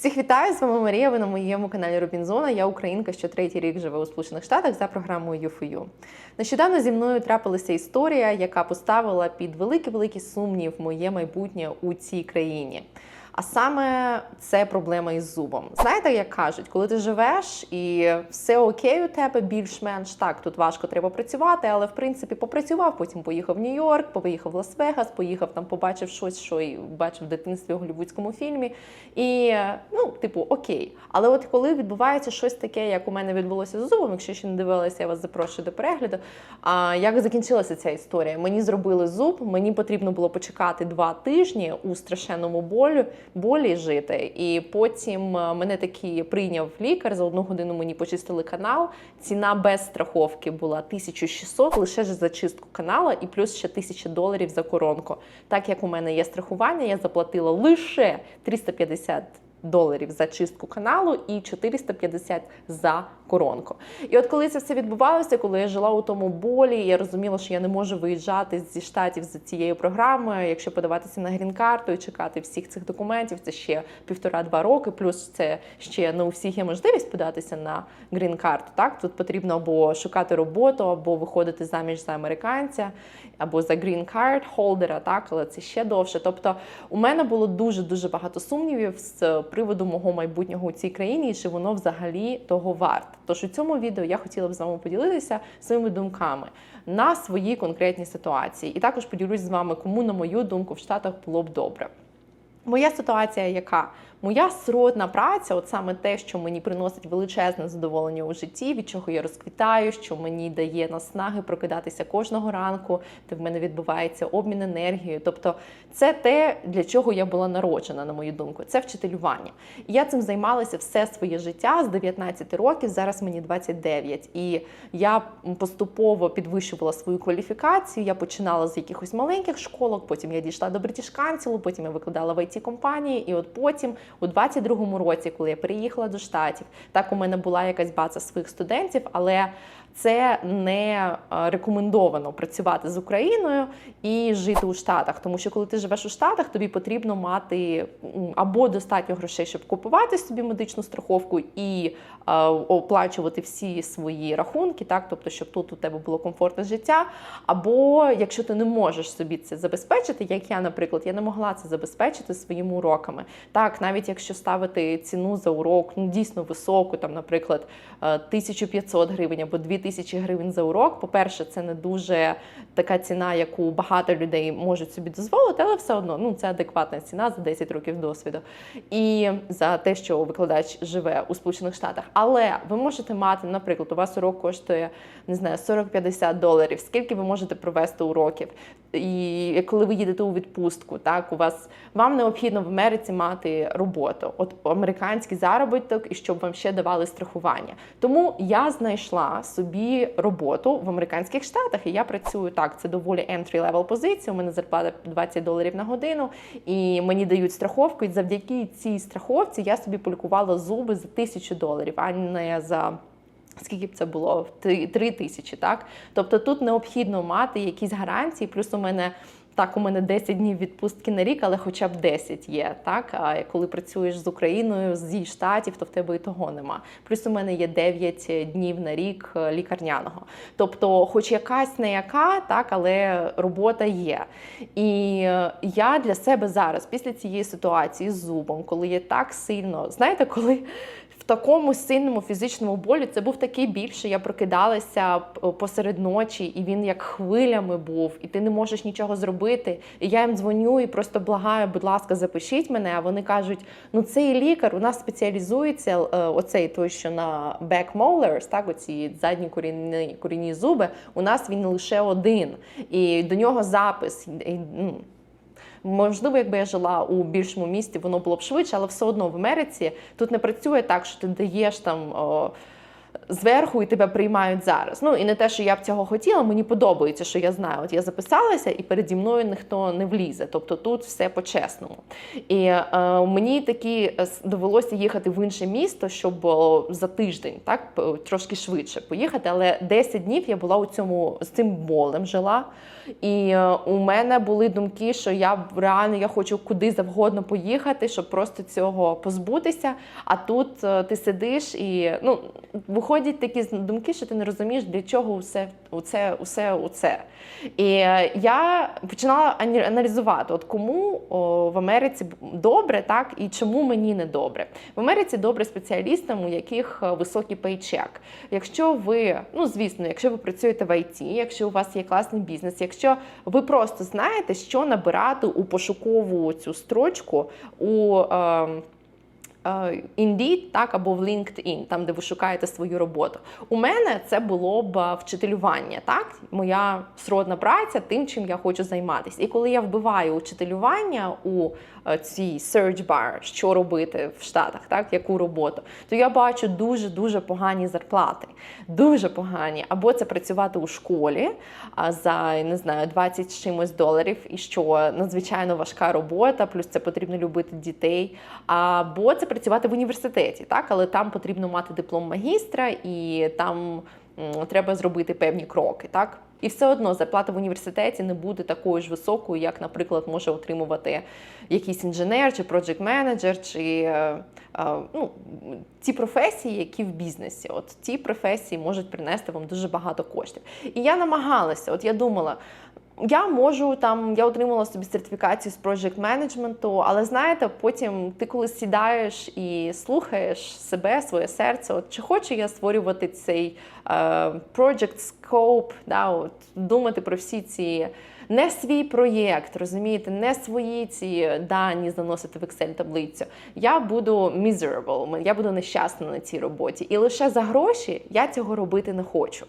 Всіх вітаю! З вами Марія. Ви на моєму каналі Робінзона. Я українка, що третій рік живе у Сполучених Штатах за програмою U4U. Нещодавно зі мною трапилася історія, яка поставила під великий-великий сумнів моє майбутнє у цій країні. А саме це проблема із зубом. Знаєте, як кажуть, коли ти живеш і все окей у тебе, більш-менш так, тут важко треба працювати, але в принципі попрацював, потім поїхав в Нью-Йорк, поїхав в Лас-Вегас, поїхав там, побачив щось, що й бачив в дитинстві у голівудському фільмі. І ну, типу, окей. Але от коли відбувається щось таке, як у мене відбулося з зубом, якщо ще не дивилася, я вас запрошую до перегляду. А як закінчилася ця історія? Мені зробили зуб, мені потрібно було почекати два тижні у страшенному болю болі жити. І потім е, мене таки прийняв лікар. За одну годину мені почистили канал. Ціна без страховки була 1600 лише за чистку канала, і плюс ще 1000 доларів за коронку. Так як у мене є страхування, я заплатила лише 350 доларів за чистку каналу і 450 за коронку. І от коли це все відбувалося, коли я жила у тому болі, я розуміла, що я не можу виїжджати зі штатів за цією програмою. Якщо подаватися на грін-карту і чекати всіх цих документів, це ще півтора-два роки. Плюс це ще не у всіх є можливість податися на грін-карту. Так тут потрібно або шукати роботу, або виходити заміж за американця, або за грін-карт холдера. Так, але це ще довше. Тобто, у мене було дуже дуже багато сумнівів з приводу мого майбутнього у цій країні, і чи воно взагалі того варте. Тож у цьому відео я хотіла б з вами поділитися своїми думками на свої конкретні ситуації, і також поділюсь з вами, кому, на мою думку, в Штатах було б добре. Моя ситуація яка? Моя сродна праця, от саме те, що мені приносить величезне задоволення у житті, від чого я розквітаю, що мені дає наснаги прокидатися кожного ранку, де в мене відбувається обмін енергією. Тобто, це те, для чого я була народжена, на мою думку, це вчителювання. І я цим займалася все своє життя з 19 років. Зараз мені 29. І я поступово підвищувала свою кваліфікацію. Я починала з якихось маленьких школок, потім я дійшла до Council, потім я викладала в it компанії, і от потім у 22-му році, коли я переїхала до штатів, так у мене була якась база своїх студентів, але це не рекомендовано працювати з Україною і жити у Штатах. Тому що коли ти живеш у Штатах, тобі потрібно мати або достатньо грошей, щоб купувати собі медичну страховку і е, оплачувати всі свої рахунки, так тобто, щоб тут у тебе було комфортне життя. Або якщо ти не можеш собі це забезпечити, як я, наприклад, я не могла це забезпечити своїми уроками. Так, навіть якщо ставити ціну за урок ну дійсно високу, там, наприклад, 1500 гривень або 2000 гривень за урок. По-перше, це не дуже така ціна, яку багато людей можуть собі дозволити, але все одно ну це адекватна ціна за 10 років досвіду. І за те, що викладач живе у Сполучених Штатах. Але ви можете мати, наприклад, у вас урок коштує не знаю 40-50 доларів. Скільки ви можете провести уроків? І коли ви їдете у відпустку, так у вас вам необхідно в Америці мати роботу, от американський заробіток, і щоб вам ще давали страхування. Тому я знайшла собі роботу в американських штатах, і я працюю так. Це доволі entry-level позиція. У мене зарплата 20 доларів на годину, і мені дають страховку. І завдяки цій страховці я собі полікувала зуби за тисячу доларів, а не за. Скільки б це було? Три тисячі, так? Тобто тут необхідно мати якісь гарантії, плюс у мене. Так, у мене 10 днів відпустки на рік, але хоча б 10 є. Так, а коли працюєш з Україною зі штатів, то в тебе і того нема. Плюс у мене є 9 днів на рік лікарняного. Тобто, хоч якась не яка, так, але робота є. І я для себе зараз, після цієї ситуації з зубом, коли є так сильно, знаєте, коли в такому сильному фізичному болі це був такий біль, що я прокидалася посеред ночі, і він як хвилями був, і ти не можеш нічого зробити. І я їм дзвоню і просто благаю, будь ласка, запишіть мене. А вони кажуть: ну цей лікар у нас спеціалізується оцей той, що на back molars, так, оці задні корінні, корінні зуби. У нас він лише один, і до нього запис. ну, Можливо, якби я жила у більшому місті, воно було б швидше, але все одно в Америці тут не працює так, що ти даєш там. О, зверху і тебе приймають зараз. Ну і не те, що я б цього хотіла, мені подобається, що я знаю. От я записалася, і переді мною ніхто не влізе. Тобто тут все по-чесному. І е, мені таки е, довелося їхати в інше місто, щоб за тиждень, так трошки швидше поїхати. Але 10 днів я була у цьому з цим болем жила. І е, у мене були думки, що я реально я хочу куди завгодно поїхати, щоб просто цього позбутися. А тут е, ти сидиш і ну виходять такі думки, що ти не розумієш, для чого усе усе, усе, усе. І е, я починала аналізувати, от кому в Америці добре, так і чому мені не добре. В Америці добре спеціалістам, у яких е, високий пейчек. Якщо ви, ну звісно, якщо ви працюєте в ІТ, якщо у вас є класний бізнес, якщо ви просто знаєте, що набирати у пошукову цю строчку у. Е, Indeed, так або в LinkedIn, там де ви шукаєте свою роботу. У мене це було б е, вчителювання, так моя сродна праця, тим, чим я хочу займатися. І коли я вбиваю вчителювання у е, цій search bar, що робити в Штатах, так яку роботу, то я бачу дуже дуже погані зарплати, дуже погані. Або це працювати у школі а, за не знаю 20 з чимось доларів, і що надзвичайно важка робота, плюс це потрібно любити дітей. Або це працювати в університеті, так, але там потрібно мати диплом магістра, і там треба зробити певні кроки, так. І все одно зарплата в університеті не буде такою ж високою, як, наприклад, може отримувати якийсь інженер чи проджект менеджер, чи е, е, ну, ті професії, які в бізнесі. От ті професії можуть принести вам дуже багато коштів. І я намагалася, от я думала. Я можу там, я отримала собі сертифікацію з project менеджменту, але знаєте, потім ти коли сідаєш і слухаєш себе, своє серце, от чи хочу я створювати цей е, project scope, да, от, думати про всі ці не свій проєкт, розумієте, не свої ці дані заносити в Excel таблицю. Я буду miserable, я буду нещасна на цій роботі. І лише за гроші я цього робити не хочу.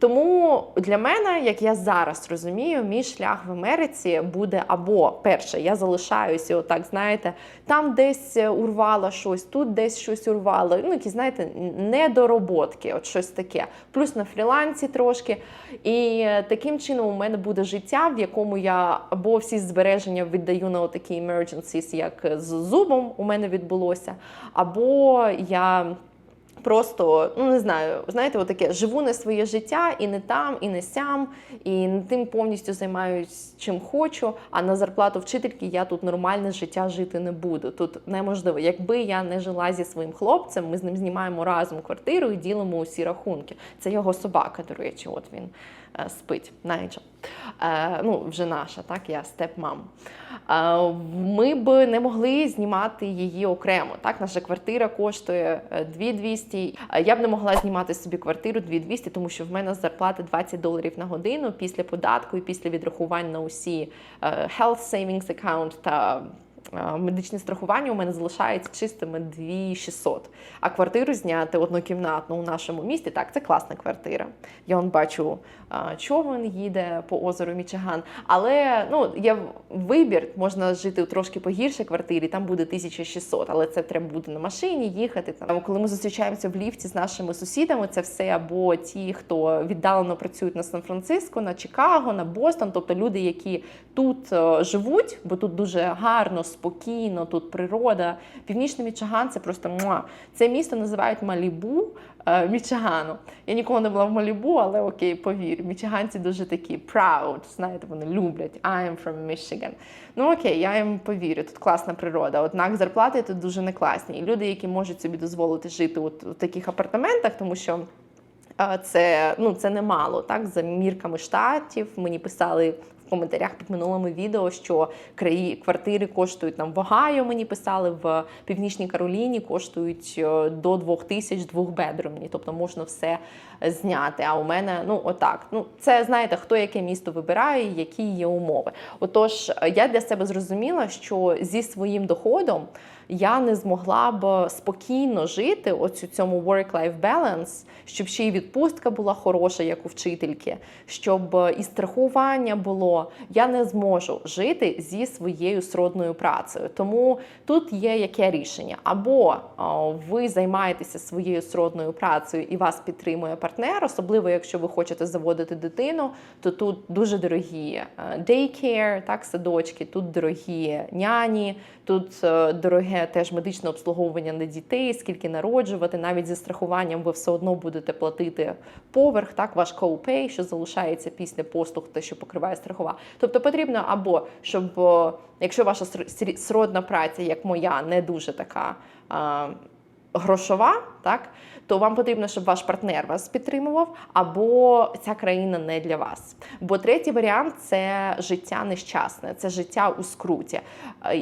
Тому для мене, як я зараз розумію, мій шлях в Америці буде або перше, я залишаюся, отак, знаєте, там десь урвала щось, тут десь щось урвала. Ну, які, знаєте, недороботки, от щось таке. Плюс на фрілансі трошки. І таким чином у мене буде життя, в якому я або всі збереження віддаю на такі emergencies, як з зубом у мене відбулося, або я. Просто ну не знаю, знаєте, отаке живу не своє життя і не там, і не сям, і не тим повністю займаюсь чим хочу. А на зарплату вчительки я тут нормальне життя жити не буду. Тут неможливо. Якби я не жила зі своїм хлопцем, ми з ним знімаємо разом квартиру і ділимо усі рахунки. Це його собака, до речі, от він спить. Найджел. Е, ну, вже наша, так, я степ-мам. Е, ми б не могли знімати її окремо. Так, наша квартира коштує е, 2200. Е, Я б не могла знімати собі квартиру 2200, тому що в мене зарплата 20 доларів на годину після податку і після відрахувань на усі е, health savings account та е, медичне страхування у мене залишається чистими 2600. А квартиру зняти однокімнатну у нашому місті, так, це класна квартира. Я он бачу, е, човен їде по озеру Мічиган. Але ну, є вибір, можна жити у трошки погіршій квартирі, там буде 1600, але це треба буде на машині їхати. Там, коли ми зустрічаємося в ліфті з нашими сусідами, це все або ті, хто віддалено працюють на Сан-Франциско, на Чикаго, на Бостон, тобто люди, які тут е, живуть, бо тут дуже гарно, спокійно, тут природа. Північний Мічиган це просто муа. Це місто називають Малібу е, Мічигану. Я ніколи не була в Малібу, але окей, повір. Мічиганці дуже такі proud, знаєте, вони люблять. I am from Michigan. Ну окей, я їм повірю. Тут класна природа. Однак зарплати тут дуже не класні. І люди, які можуть собі дозволити жити от у таких апартаментах, тому що. е, Це ну це немало, так за мірками штатів. Мені писали коментарях під минулими відео, що краї квартири коштують там в Огайо. Мені писали в Північній Кароліні, коштують е, до 2 тисяч двохбедромні, тобто можна все зняти. А у мене ну отак. Ну це знаєте, хто яке місто вибирає, які є умови. Отож, я для себе зрозуміла, що зі своїм доходом. я не змогла б спокійно жити оцю цьому work-life balance, щоб ще й відпустка була хороша, як у вчительки, щоб і страхування було. Я не зможу жити зі своєю сродною працею. Тому тут є яке рішення: або ви займаєтеся своєю сродною працею і вас підтримує партнер, особливо якщо ви хочете заводити дитину, то тут дуже дорогі е, daycare, так, садочки, тут дорогі няні, тут е, дороге теж медичне обслуговування на дітей, скільки народжувати, навіть зі страхуванням ви все одно будете платити поверх, так, ваш co-pay, що залишається після послуг, те, що покриває страхова. Тобто потрібно або щоб, е, якщо ваша ср- сродна праця, як моя, не дуже така. Грошова, так то вам потрібно, щоб ваш партнер вас підтримував, або ця країна не для вас. Бо третій варіант це життя нещасне, це життя у скруті.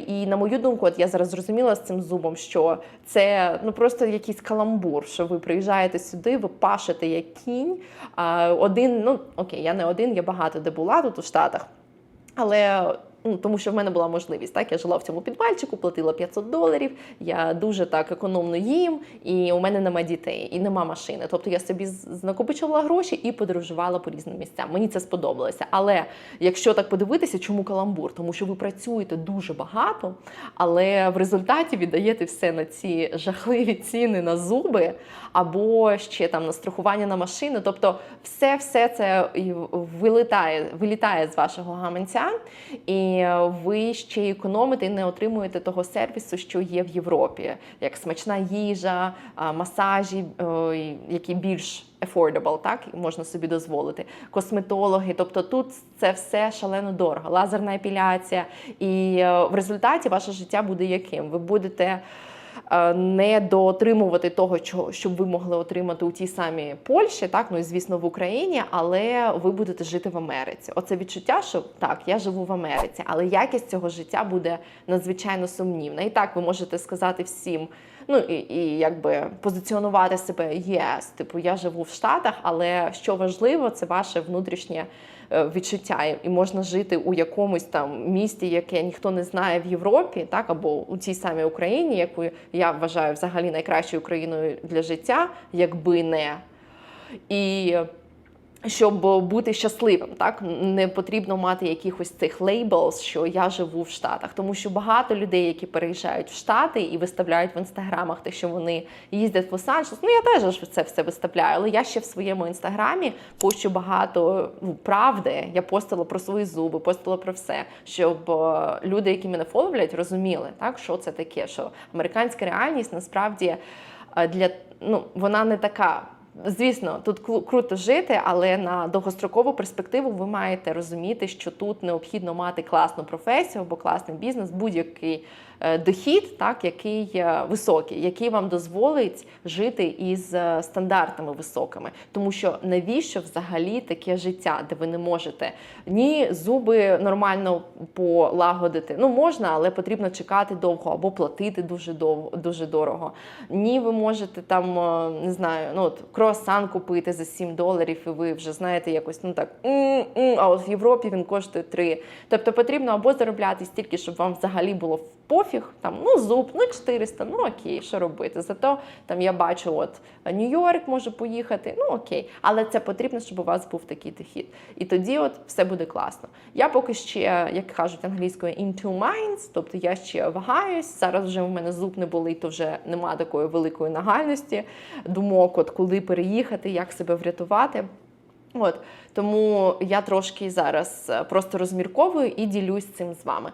І на мою думку, от я зараз зрозуміла з цим зубом, що це ну просто якийсь каламбур, що ви приїжджаєте сюди, ви пашете як кінь. Один, ну окей, я не один, я багато де була тут у Штатах. Але ну, тому що в мене була можливість. Так, я жила в цьому підвальчику, платила 500 доларів. Я дуже так економно їм, і у мене нема дітей, і нема машини. Тобто я собі з- накопичувала гроші і подорожувала по різним місцям. Мені це сподобалося. Але якщо так подивитися, чому каламбур? Тому що ви працюєте дуже багато, але в результаті віддаєте все на ці жахливі ціни на зуби, або ще там на страхування на машину. Тобто, все, все це вилітає, вилітає з вашого гаманця, і ви ще економите і не отримуєте того сервісу, що є в Європі, як смачна їжа, масажі, які більш affordable, так можна собі дозволити. Косметологи, тобто тут це все шалено дорого. Лазерна епіляція, і е, в результаті ваше життя буде яким? Ви будете не доотримувати того, чого ви могли отримати у тій самій Польщі, так ну і звісно в Україні, але ви будете жити в Америці. Оце відчуття, що так, я живу в Америці, але якість цього життя буде надзвичайно сумнівна. І так ви можете сказати всім. Ну і, і якби позиціонувати себе yes, типу я живу в Штатах, але що важливо, це ваше внутрішнє е, відчуття. І- І можна жити у якомусь там місті, яке ніхто не знає в Європі, так або у цій самій Україні, яку я вважаю взагалі найкращою країною для життя, якби не. І щоб бути щасливим, так не потрібно мати якихось цих лейблс, що я живу в Штатах, тому що багато людей, які переїжджають в Штати і виставляють в інстаграмах те, що вони їздять в Лос-Анджелес. Ну я теж це все виставляю, але я ще в своєму інстаграмі пощу багато ну, правди. Я постила про свої зуби, постила про все, щоб е, люди, які мене фоловлять, розуміли, так що це таке, що американська реальність насправді е, для ну вона не така. Звісно, тут круто жити, але на довгострокову перспективу ви маєте розуміти, що тут необхідно мати класну професію або класний бізнес, будь-який дохід, так який е, високий, який вам дозволить жити із е, стандартами високими. Тому що навіщо взагалі таке життя, де ви не можете ні зуби нормально полагодити? Ну можна, але потрібно чекати довго або платити дуже довго, дуже дорого. Ні, ви можете там е, не знаю, ну от круасан купити за 7 доларів, і ви вже знаєте якось ну так. А от в Європі він коштує 3. Тобто потрібно або заробляти стільки, щоб вам взагалі було в пофіг, там ну зуб, ну 400, ну окей, що робити. Зато там я бачу, от Нью-Йорк може поїхати, ну окей, але це потрібно, щоб у вас був такий дохід. І тоді от все буде класно. Я поки ще, як кажуть англійською, in two minds, тобто я ще вагаюсь. Зараз вже в мене зуб не болить, то вже нема такої великої нагальності думок, от куди переїхати, як себе врятувати. От тому я трошки зараз е, просто розмірковую і ділюсь цим з вами.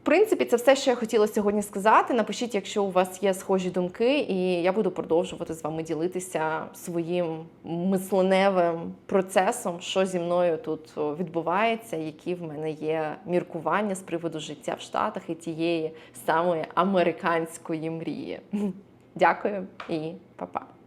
В принципі, це все, що я хотіла сьогодні сказати. Напишіть, якщо у вас є схожі думки, і я буду продовжувати з вами ділитися своїм мисленевим процесом, що зі мною тут відбувається, які в мене є міркування з приводу життя в Штатах і тієї самої американської мрії. Дякую і па-па.